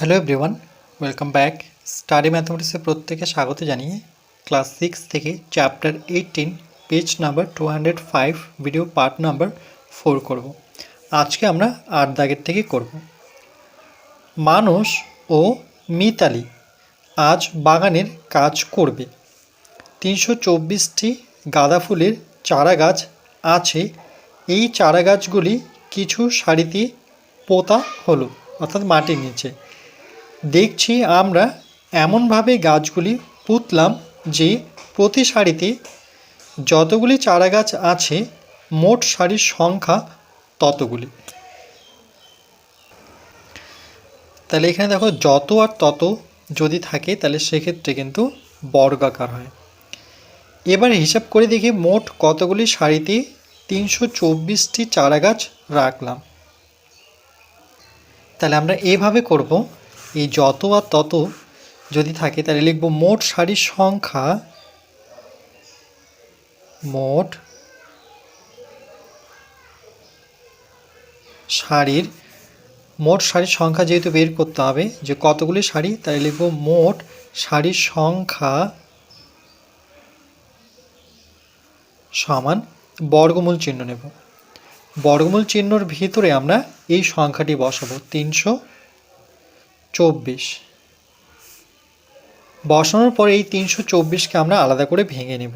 Hello everyone welcome back study ম্যাথমেটিক্সে প্রত্যেকে স্বাগত জানিয়ে ক্লাস সিক্স থেকে chapter eighteen page number two hundred five video part number four করব। আজকে আমরা আট দাগের থেকে করব। মানুষ ও মিতালি আজ বাগানের কাজ করবে। তিনশো চব্বিশটি গাঁদা ফুলের চারা গাছ আছে। এই চারা গাছগুলি কিছু সারিতে পোতা হলো, অর্থাৎ মাটির নিচে। দেখছি আমরা এমনভাবে গাছগুলি পুঁতলাম যে প্রতি সারিতে যতগুলি চারা গাছ আছে, মোট সারির সংখ্যা ততগুলি। তাহলে এখানে দেখো যত আর তত যদি থাকে, তাহলে সেক্ষেত্রে কিন্তু বর্গাকার হয়। এবার হিসাব করে দেখি মোট কতগুলি সারিতে তিনশো চব্বিশটি চারা গাছ রাখলাম। তাহলে আমরা এভাবে করব। এই যত আর তত যদি থাকে, তাহলে লিখব মোট সারির সংখ্যা, মোট সারির মোট সারির সংখ্যা যেহেতু বের করতে হবে, যে কতগুলি শাড়ি তাই লিখব মোট সারির সংখ্যা সমান বর্গমূল চিহ্ন নেব। বর্গমূল চিহ্নর ভিতরে আমরা এই সংখ্যাটি বসাবো, তিনশো চব্বিশ। বসানোর পরে এই তিনশো চব্বিশকে আমরা আলাদা করে ভেঙে নেব।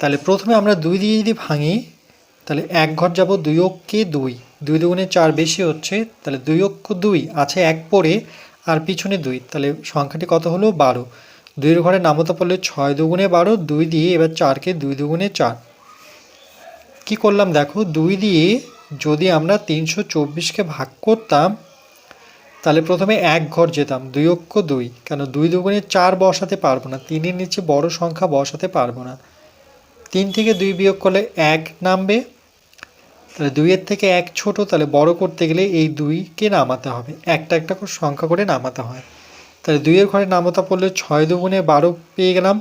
তাহলে প্রথমে আমরা দুই দিয়ে যদি ভাঙি, তাহলে এক ঘর যাব দুই অক্ষে দুই। দুই দুগুণে চার বেশি হচ্ছে, তাহলে দুই অক্ষ দুই আছে এক পরে আর পিছনে দুই। তাহলে সংখ্যাটি কত হলো? বারো। দুইয়ের ঘরে নামতা পড়লে ছয় দুগুণে বারো, দুই দিয়ে এবার চারকে দুই দুগুণে চার। কি করলাম? দেখো, দুই দিয়ে যদি আমরা তিনশো চব্বিশকে ভাগ করতাম, তাহলে প্রথমে এক ঘর যেতাম, দুই অক্ষ দুই। কেন? দুই দুগুণে চার বসাতে পারব না, তিনের নিচে বড় সংখ্যা বসাতে পারব না। তিন থেকে দুই বিয়োগ করলে এক নামবে। তাহলে দুইয়ের থেকে এক ছোট, তাহলে বড় করতে গেলে এই দুইকে নামাতে হবে। একটা একটা করে সংখ্যা করে নামাতে হয়। তাহলে দুইয়ের ঘরে নামতা পড়লে ছয় দুগুণে বারো পেয়ে গেলাম।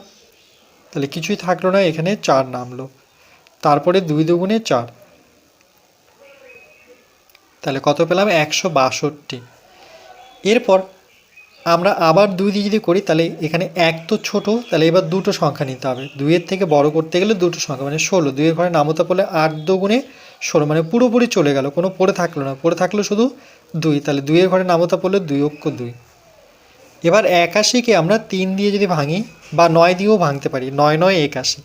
তাহলে কিছুই থাকল না, এখানে চার নামলো। তারপরে দুই দুগুণে চার। তাহলে কত পেলাম? একশো বাষট্টি। এরপর আমরা আবার দুই দিয়ে যদি করি, তাহলে এখানে এক তো ছোট, তাহলে এবার দুটো সংখ্যা নিতে হবে। দুইয়ের থেকে বড় করতে গেলে দুটো সংখ্যা মানে ষোলো। দুইয়ের ঘরে নামতা পড়লে আট দুগুণে ষোলো মানে পুরোপুরি চলে গেল, কোনো পড়ে থাকল না। পড়ে থাকল শুধু দুই। তাহলে দুইয়ের ঘরে নামতা পড়লে দুই অক্ষ দুই। এবার একাশিকে আমরা তিন দিয়ে যদি ভাঙি, বা নয় দিয়েও ভাঙতে পারি, নয় নয় একাশি।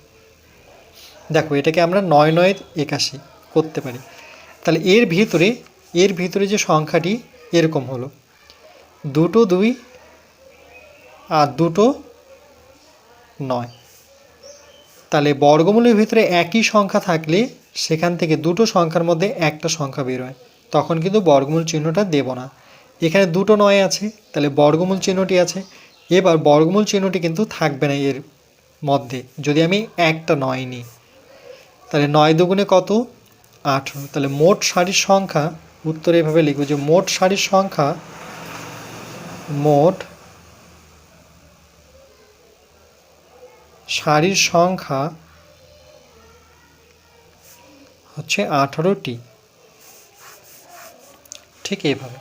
দেখো, এটাকে আমরা নয় নয় একাশি করতে পারি। তাহলে এর ভিতরে এর ভিতরে যে সংখ্যাটি এরকম হলো। দুটো দুই আর দুটো নয়। তাহলে বর্গমূলের ভিতরে একই সংখ্যা থাকলে সেখান থেকে দুটো সংখ্যার মধ্যে একটা সংখ্যা বের হয়। তখন কিন্তু বর্গমূল চিহ্নটা দেব না। এখানে দুটো নয় আছে, তাহলে বর্গমূল চিহ্নটি আছে। এবার বর্গমূল চিহ্নটি কিন্তু থাকবে না এর মধ্যে, যদি আমি একটা নয় নিই। তাহলে নয় দুগুণে কত? আঠেরো তাহলে মোট শাড়ির সংখ্যা, উত্তরে এভাবে লিখব যে মোট শাড়ির সংখ্যা, মোট শাড়ির সংখ্যা হচ্ছে আঠারোটি। ঠিক এইভাবে।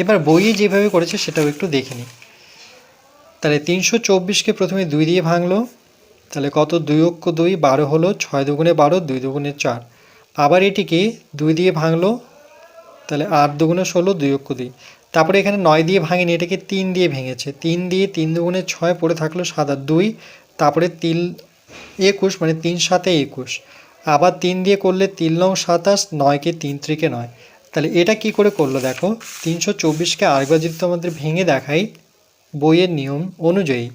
এবার বইয়ে যেভাবে করেছে সেটাও একটু দেখে নিই। তাহলে তিনশো চব্বিশকে প্রথমে দুই দিয়ে ভাঙলো। তাহলে কত? দুই অক্ষ দুই, বারো হলো ছয় দুগুণে বারো, দুই দুগুণে চার। আবার এটিকে দুই দিয়ে ভাঙলো, তাহলে আট দুগুণে ষোলো, দুই অক্ষ দুই। তারপরে এখানে নয় দিয়ে ভাঙেনি, এটাকে তিন দিয়ে ভেঙেছে। তিন দিয়ে তিন দুগুণে ছয় পড়ে থাকল সাত আর দুই, তারপরে তিন একুশ মানে তিন সাতে একুশ। আবার তিন দিয়ে করলে তিন নং সাতাশ, নয়কে তিন ত্রিকে নয়। তাহলে এটা কি করে করল দেখো? তিনশো চব্বিশকে আরেকবার যদি তোমাদের ভেঙে দেখাই, বইয়ের নিয়ম অনুযায়ী।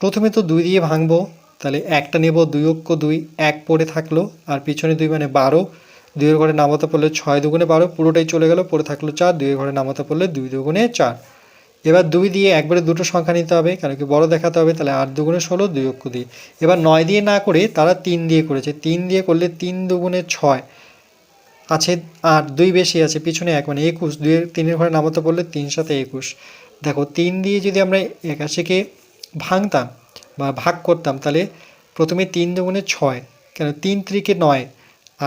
প্রথমে তো দুই দিয়ে ভাঙবো তাহলে একটা নেব দুই অক্ষ দুই, এক পড়ে থাকল, আর পিছনে দুই মানে বারো, দুইয়ের ঘরে নামাতে পড়লে ছয় দুগুণে বারো, পুরোটাই চলে গেল, পড়ে থাকল চার, দুইয়ের ঘরে নামাতে পড়লে দুই দুগুণে চার। এবার দুই দিয়ে একবারে দুটো সংখ্যা নিতে হবে কারণ কি বড় দেখাতে হবে, তাহলে আট দুগুণে ষোলো, দুই অক্ষ দিয়ে এবার নয় দিয়ে না করে তারা তিন দিয়ে করেছে, তিন দিয়ে করলে তিন দুগুণে ছয়। আছে আট, দুই বেশি আছে, পিছনে এক মানে একুশ, দুইয়ের, তিনের ঘরে নামাতে পড়লে তিন সাথে একুশ। দেখো, তিন দিয়ে যদি আমরা একাশিকে ভাঙতাম বা ভাগ করতাম, তাহলে প্রথমে তিন দুগুণে ছয়, কেন তিন ত্রিকে নয়,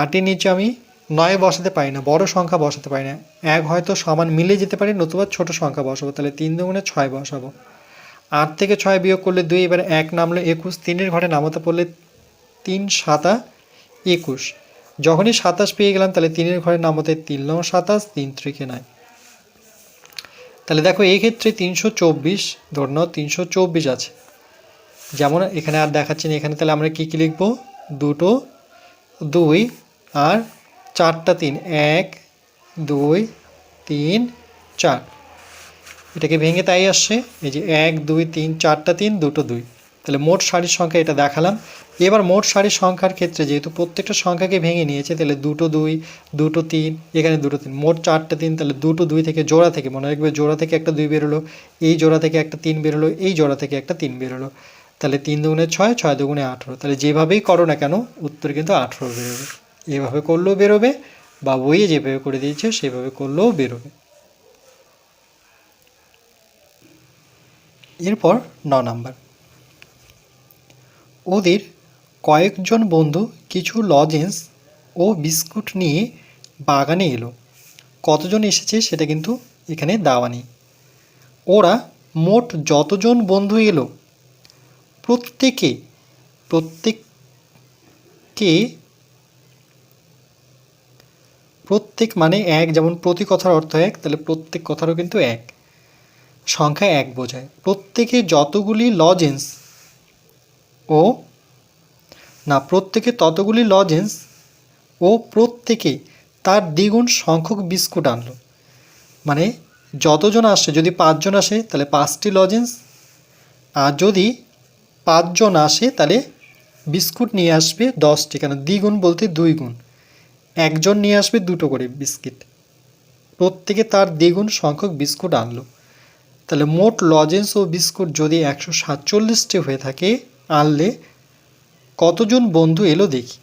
আটের নিচে আমি নয় বসাতে পারি না, বড় সংখ্যা বসাতে পারি না, এক হয়তো সমান মিলে যেতে পারি, নতুবা ছোট সংখ্যা বসাবো, তাহলে তিন দুগুণে ছয় বসাবো। আট থেকে ছয় বিয়োগ করলে দুই, এবার এক নামলো একুশ, তিনের ঘরে নামাতে পড়লে তিন সাতা একুশ। যখনই সাতাশ পেয়ে গেলাম, তাহলে তিনের ঘরে নামাতে তিন নং সাতাশ, তিন ত্রিকে নয়। তাহলে দেখো, এই ক্ষেত্রে তিনশো চব্বিশ, ধর তিনশো চব্বিশ আছে। যেমন এখানে আর দেখাচ্ছি না, এখানে তাহলে আমরা কী কী লিখব? দুটো, দুই আর চারটা তিন, এক, দুই, তিন, চার। এটাকে ভেঙে তাই আসছে, এই যে এক, দুই, তিন, চারটা তিন, দুটো দুই। তাহলে মোট শাড়ির সংখ্যা এটা দেখালাম। এবার মোট শাড়ির সংখ্যার ক্ষেত্রে যেহেতু প্রত্যেকটা সংখ্যাকে ভেঙে নিয়েছে, তাহলে দুটো দুই, দুটো তিন, এখানে দুটো তিন, মোট চারটা তিন, তাহলে দুটো দুই থেকে জোড়া থেকে মনে রাখবে, জোড়া থেকে একটা দুই বেরোলো, এই জোড়া থেকে একটা তিন বেরোলো, এই জোড়া থেকে একটা তিন বেরোলো। তাহলে তিন দুগুণে ছয় ছয় দুগুণে আঠেরো। তাহলে যেভাবেই করো না কেন, উত্তর কিন্তু আঠেরো বেরোবে। এভাবে করলেও বেরোবে, বা বইয়ে যেভাবে করে দিয়েছে, সেভাবে করলেও বেরোবে। এরপর ন নাম্বার। ওদের কয়েকজন বন্ধু কিছু লজেন্স ও বিস্কুট নিয়ে বাগানে এলো। কতজন এসেছে সেটা কিন্তু এখানে দেওয়া নেই। ওরা মোট যতজন বন্ধু এলো প্রত্যেকে, প্রত্যেককে, প্রত্যেক মানে এক, যেমন প্রতি কথার অর্থ এক, তাহলে প্রত্যেক কথারও কিন্তু এক। সংখ্যা এক বোঝায়। প্রত্যেকে যতগুলি লজেন্স ও, না, প্রত্যেকে ততগুলি লজেন্স ও প্রত্যেকে তার দ্বিগুণ সংখ্যক বিস্কুট আনলো। মানে যতজন আসে, যদি পাঁচজন আসে, তাহলে পাঁচটি লজেন্স আর যদি পাঁচজন আসে, তাহলে বিস্কুট নিয়ে আসবে দশটি, কেন দ্বিগুণ বলতে দুই গুণ একজন নিয়ে আসবে দুটো করে বিস্কিট। প্রত্যেকে তার দ্বিগুণ সংখ্যক বিস্কুট আনলো। তাহলে মোট লজেন্স ও বিস্কুট যদি একশো সাতচল্লিশটি হয়ে থাকে, আনলে কতজন বন্ধু এলো দেখি।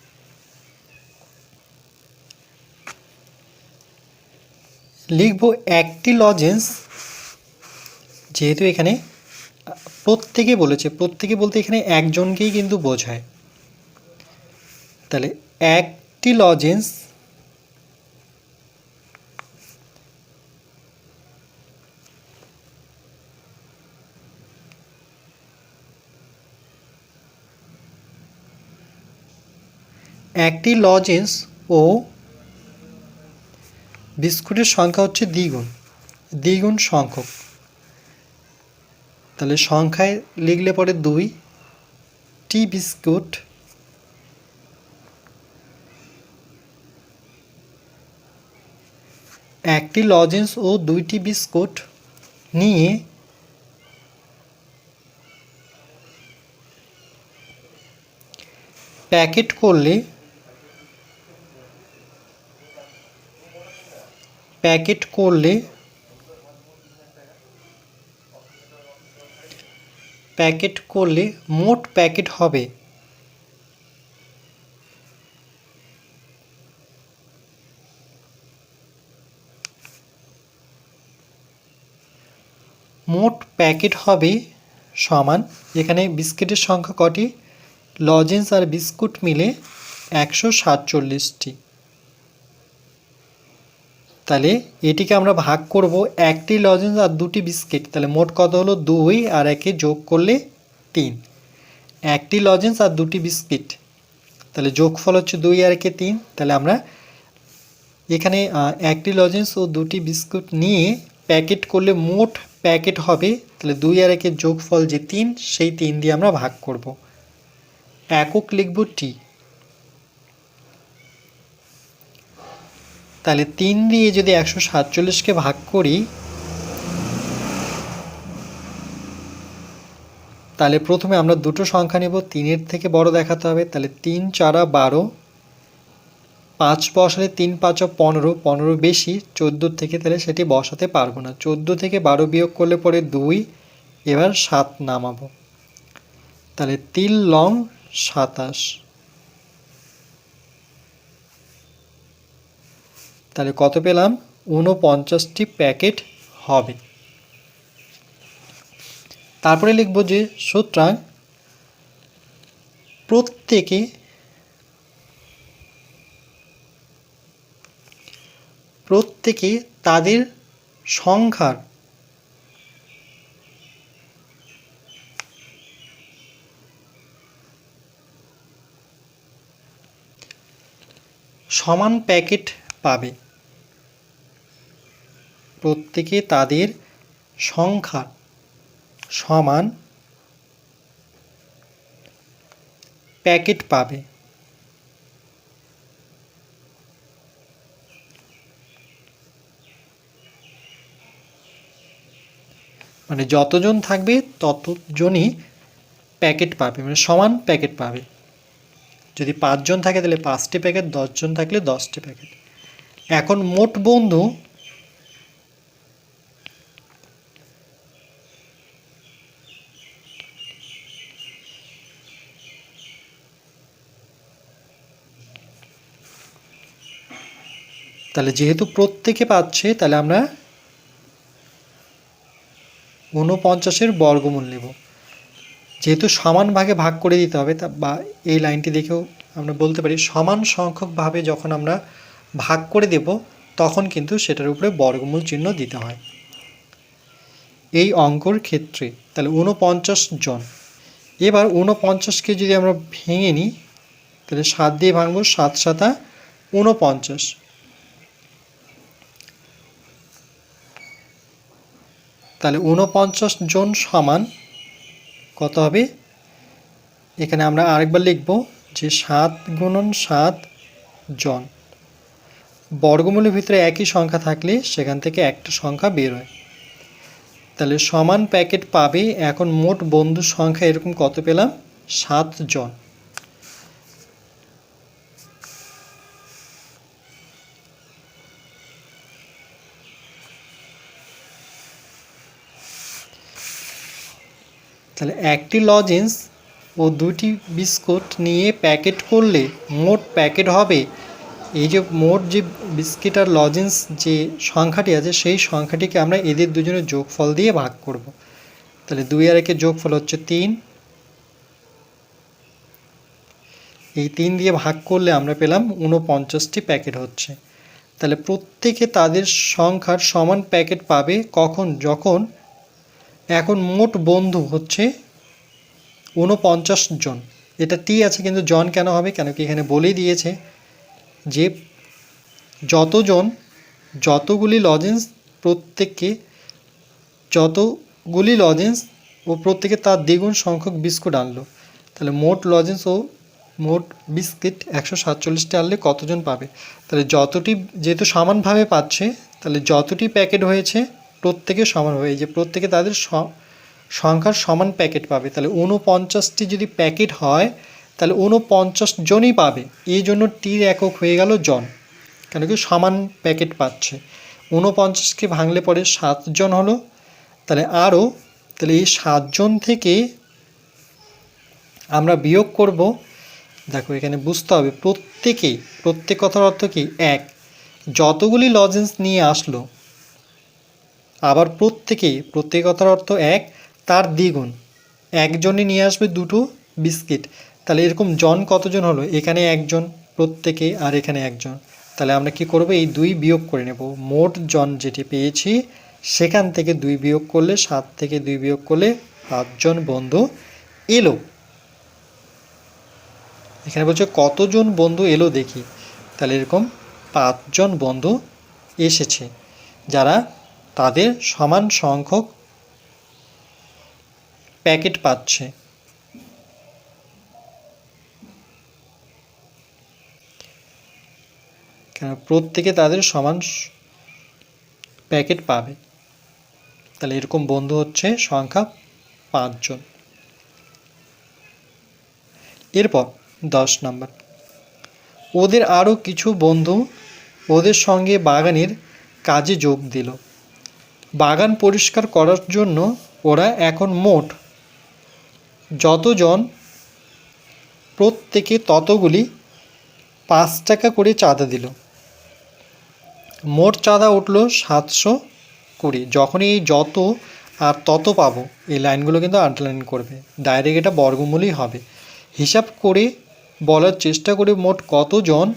লিখব একটি লজেন্স, যেহেতু এখানে প্রত্যেকে বলেছে, প্রত্যেকে বলতে এখানে একজনকেই কিন্তু বোঝায়। তাহলে একটি লজেন্স একটি লজেন্স ও বিস্কুটের সংখ্যা হচ্ছে দ্বিগুণ দ্বিগুণ সংখ্যক। তাহলে সংখ্যায় লিখলে পরে দুই টি বিস্কুট, একটি লজেন্স ও দুইটি বিস্কুট নিয়ে প্যাকেট করলে প্যাকেট করলে প্যাকেট করলে মোট প্যাকেট হবে। মোট প্যাকেট হবে সমান, এখানে বিস্কিটের সংখ্যা কটি? লজেন্স আর বিস্কুট মিলে একশো সাতচল্লিশটি। তাহলে এটিকে আমরা ভাগ করব একটি লজেন্স আর দুটি বিস্কিট। তাহলে মোট কত হলো দুই আর একে যোগ করলে তিন। একটি লজেন্স আর দুটি বিস্কিট। তাহলে যোগফল হচ্ছে দুই আর একে তিন। তাহলে আমরা এখানে একটি লজেন্স ও দুটি বিস্কুট নিয়ে প্যাকেট করলে মোট প্যাকেট হবে, তাহলে দুই আর একের যোগফল যে তিন, সেই তিন দিয়ে আমরা ভাগ করব। একক লিখব টি। তাহলে তিন দিয়ে যদি একশো সাতচল্লিশকে ভাগ করি, তাহলে প্রথমে আমরা দুটো সংখ্যা নেব, তিনের থেকে বড় দেখাতে হবে, তাহলে তিন চারা বারো, পাঁচ বসালে তিন পাঁচ পনেরো পনেরো বেশি চোদ্দোর থেকে তাহলে সেটি বসাতে পারব না। চোদ্দ থেকে বারো বিয়োগ করলে পরে দুই, এবার সাত নামাবো। তাহলে তিন লং সাতাশ। তাহলে কত পেলাম? ঊনপঞ্চাশটি প্যাকেট হবে। তারপরে লিখব যে সুতরাং প্রত্যেকে প্রত্যেকে তাদের সংখ্যার সমান প্যাকেট পাবে। প্রত্যেকে তাদের সংখ্যা সমান প্যাকেট পাবে। মানে যতজন থাকবে, ততজনই প্যাকেট পাবে মানে সমান প্যাকেট পাবে। যদি পাঁচজন থাকে তাহলে পাঁচটি প্যাকেট, দশজন থাকলে দশটি প্যাকেট। এখন মোট বন্ধু তাহলে যেহেতু প্রত্যেকে পাচ্ছে, তাহলে আমরা ঊনপঞ্চাশের বর্গমূল নেব। যেহেতু সমান ভাগে ভাগ করে দিতে হবে, তা বা এই লাইনটি দেখেও আমরা বলতে পারি, সমান সংখ্যকভাবে যখন আমরা ভাগ করে দেব, তখন কিন্তু সেটার উপরে বর্গমূল চিহ্ন দিতে হয়। এই অঙ্কর ক্ষেত্রে, তাহলে ঊনপঞ্চাশ জন। এবার ঊনপঞ্চাশকে যদি আমরা ভেঙে নিই, তাহলে সাত দিয়ে ভাঙবো, সাত সাতা ঊনপঞ্চাশ। তাহলে ঊনপঞ্চাশ জন সমান কত হবে? এখানে আমরা আরেকবার লিখব যে সাত গুণন সাত জন। বর্গমূলের ভিতরে একই সংখ্যা থাকলে সেখান থেকে একটা সংখ্যা বের হয়। তাহলে সমান প্যাকেট পাবে। এখন মোট বন্ধুর সংখ্যা এরকম কত পেলাম? সাত জন। তাহলে একটি লজেন্স ও দুটি বিস্কুট নিয়ে প্যাকেট করলে মোট প্যাকেট হবে এই যে মোট যে বিস্কিট আর লজেন্স যে সংখ্যাটি আছে, সেই সংখ্যাটিকে আমরা এদের দুজনের যোগফল দিয়ে ভাগ করব। তাহলে দুই আর একের যোগফল হচ্ছে তিন। এই তিন দিয়ে ভাগ করলে আমরা পেলাম ঊনপঞ্চাশটি প্যাকেট হচ্ছে। তাহলে প্রত্যেকে তাদের সংখ্যার সমান প্যাকেট পাবে কখন? যখন এখন মোট বন্ধু হচ্ছে ঊনপঞ্চাশ জন। এটা টি আছে, কিন্তু জন কেন হবে? কেন কি এখানে বলেই দিয়েছে যে যতজন, যতগুলি লজেন্স প্রত্যেককে, যতগুলি লজেন্স ও প্রত্যেকে তার দ্বিগুণ সংখ্যক বিস্কুট আনলো। তাহলে মোট লজেন্স ও মোট বিস্কিট একশো সাতচল্লিশটি আনলে কতজন পাবে? তাহলে যতটি, যেহেতু সমানভাবে পাচ্ছে, তাহলে যতটি প্যাকেট হয়েছে প্রত্যেকে সমান হবে। এই যে প্রত্যেকে তাদের সংখ্যার সমান প্যাকেট পাবে। তাহলে ঊনপঞ্চাশটি যদি প্যাকেট হয়, তাহলে ঊনপঞ্চাশ জনই পাবে। এই জন্য টির একক হয়ে গেল জন। কেন কি সমান প্যাকেট পাচ্ছে। ঊনপঞ্চাশকে ভাঙলে পরে সাতজন হলো। তাহলে আরও, তাহলে এই সাতজন থেকে আমরা বিয়োগ করব। দেখো এখানে বুঝতে হবে প্রত্যেকেই প্রত্যেক কথার অর্থ কি? এক। যতগুলি লজেন্স নিয়ে আসলো আবার প্রত্যেকেই, প্রত্যেক কথার অর্থ এক, তার দ্বিগুণ। একজনই নিয়ে আসবে দুটো বিস্কিট। তাহলে এরকম জন কতজন হলো? এখানে একজন, প্রত্যেকে, আর এখানে একজন। তাহলে আমরা কি করব? এই দুই বিয়োগ করে নেব। মোট জন যেটি পেয়েছি, সেখান থেকে দুই বিয়োগ করলে সাত থেকে দুই বিয়োগ করলে পাঁচজন বন্ধু এলো। এখানে বলছে কতজন বন্ধু এলো দেখি। তাহলে এরকম পাঁচজন বন্ধু এসেছে। যারা তাদের সমান সংখ্যক প্যাকেট পাচ্ছে। কেন প্রত্যেকে তাদের সমান প্যাকেট পাবে? তাহলে এরকম বন্ধু হচ্ছে সংখ্যা পাঁচজন। এরপর দশ নম্বর। ওদের আরও কিছু বন্ধু ওদের সঙ্গে বাগানের কাজে যোগ দিল। বাগান পরিষ্কার করার জন্য ওরা এখন মোট যতজন প্রত্যেকে ততগুলি পাঁচ টাকা করে চাঁদা দিল। মোট চাঁদা উঠল সাতশো কুড়ি। যখন এই যত আর তত পাবো, এই লাইনগুলো কিন্তু আন্ডারলাইন করবে। ডাইরেক্ট এটা বর্গমূলই হবে। হিসাব করে বলার চেষ্টা করে মোট কতজন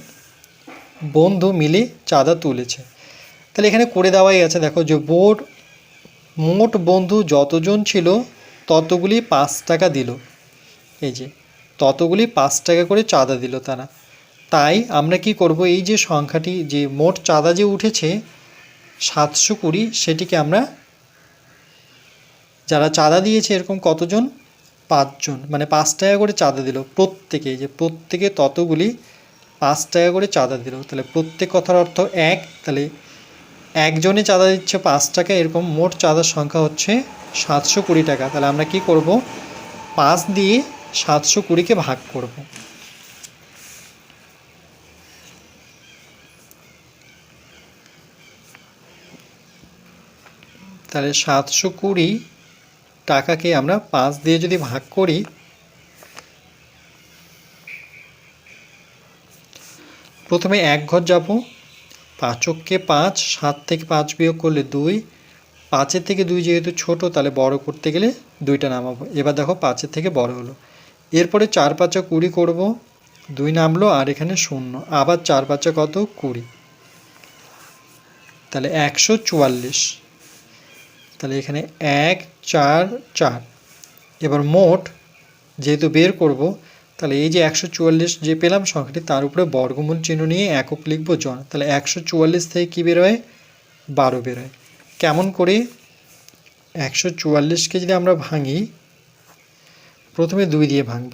বন্ধু মিলে চাঁদা তুলেছে। তাহলে এখানে করে দেওয়াই আছে। দেখো যে বোর্ড, মোট বন্ধু যতজন ছিল, ততগুলি পাঁচ টাকা দিল। এই যে, ততগুলি পাঁচ টাকা করে চাঁদা দিল তারা। তাই আমরা কি করব? এই যে সংখ্যাটি, যে মোট চাঁদা যে উঠেছে, সাতশো কুড়ি, সেটিকে আমরা, যারা চাঁদা দিয়েছে এরকম কতজন? পাঁচজন। মানে পাঁচ টাকা করে চাঁদা দিল প্রত্যেকে। যে প্রত্যেকে ততগুলি পাঁচ টাকা করে চাঁদা দিল। তাহলে প্রত্যেক কথার অর্থ এক। তাহলে একজনে চাঁদা দিচ্ছে পাঁচ টাকা, এরকম মোট চাঁদার সংখ্যা হচ্ছে সাতশো কুড়ি টাকা। তাহলে আমরা কি করব? পাঁচ দিয়ে সাতশো কুড়িকে ভাগ করব। তাহলে সাতশো কুড়ি টাকাকে আমরা পাঁচ দিয়ে যদি ভাগ করি, প্রথমে এক ঘর যাব। পাঁচককে পাঁচ, সাত থেকে পাঁচ বিয়োগ করলে দুই, পাঁচের থেকে দুই যেহেতু ছোট, তাহলে বড় করতে গেলে দুইটা নামাবো এবার দেখো পাঁচের থেকে বড় হলো। এরপরে চার পাঁচা কুড়ি করব, দুই নামলো আর এখানে শূন্য, আবার চার পাঁচা কত? কুড়ি। তাহলে একশো চুয়াল্লিশ। তাহলে এখানে এক, চার চার। এবার মোট যেহেতু বের করব তাহলে এই যে একশো চুয়াল্লিশ যে পেলাম সংখ্যাটি, তার উপরে বর্গমূল চিহ্ন নিয়ে একক লিখব জন। তাহলে একশো চুয়াল্লিশ থেকে কী বেরোয় বারো বেরোয় কেমন করে? একশো চুয়াল্লিশকে যদি আমরা ভাঙি, প্রথমে দুই দিয়ে ভাঙব।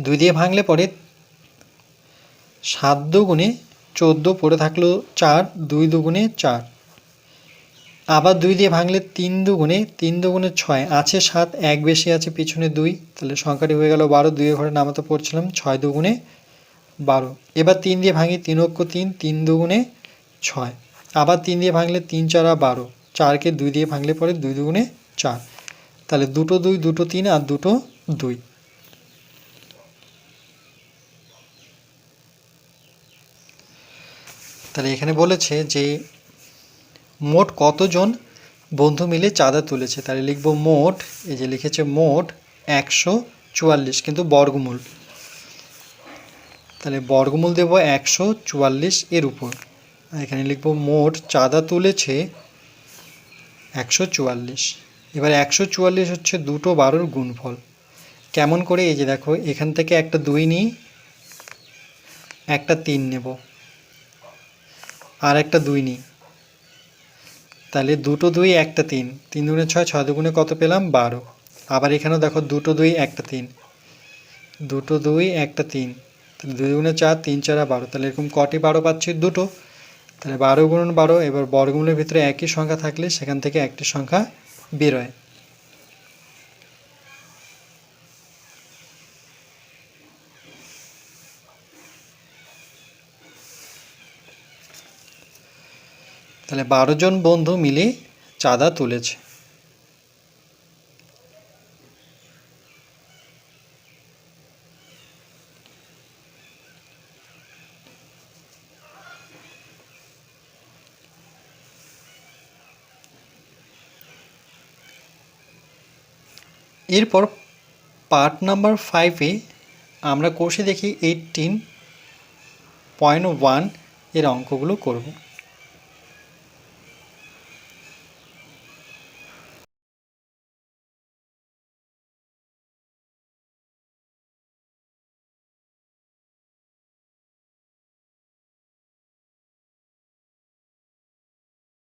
দুই দিয়ে ভাঙলে পরে সাত দুগুণে চোদ্দ পড়ে থাকল চার, দুই দুগুণে চার। আবার দুই দিয়ে ভাঙলে তিন দুগুণে তিন দুগুণে ছয় আছে সাত, এক বেশি আছে পিছনে দুই। তাহলে সংখ্যাটি হয়ে গেল বারো, দুই ঘরে নামাতে পড়ছিলাম ছয় দুগুণে বারো। এবার তিন দিয়ে ভাঙি তিন অক্ষ তিন তিন দুগুণে ছয়। আবার তিন দিয়ে ভাঙলে তিন চারা বারো। চারকে দুই দিয়ে ভাঙলে পরে দুই দুগুণে চার। তাহলে দুটো দুই, দুটো তিন আর দুটো দুই। তাহলে এখানে বলেছে যে মোট কতজন বন্ধু মিলে চাঁদা তুলেছে? তাহলে লিখব মোট, এই যে লিখেছে মোট একশো চুয়াল্লিশ, কিন্তু বর্গমূল। তাহলে বর্গমূল দেব একশো চুয়াল্লিশ এর উপর। আর এখানে লিখব মোট, চাঁদা তুলেছে একশো চুয়াল্লিশ। এবার একশো চুয়াল্লিশ হচ্ছে দুটো বারোর গুণফল। কেমন করে, এই যে দেখো, এখান থেকে একটা দুই নিই, একটা তিন নেব। আর একটা দুই নিই। তাহলে দুটো দুই, একটা তিন। তিন দুগুণে ছয় ছয় দুগুণে কত পেলাম? বারো। আবার এখানেও দেখো দুটো দুই, একটা তিন। দুটো দুই, একটা তিন। তাহলে দুই দুগুণে চার, তিন চারা বারো। তাহলে এরকম কটি বারো পাচ্ছি? দুটো। তাহলে বারো গুণন বারো, এবার বর্গমূলের ভিতরে একই সংখ্যা থাকলে সেখান থেকে একটি সংখ্যা বেরোয়। তাহলে বারো জন বন্ধু মিলে চাঁদা তুলেছে। এরপর পার্ট নাম্বার ফাইভে আমরা কষে দেখি এইটিন পয়েন্ট ওয়ানের অঙ্কগুলো করব।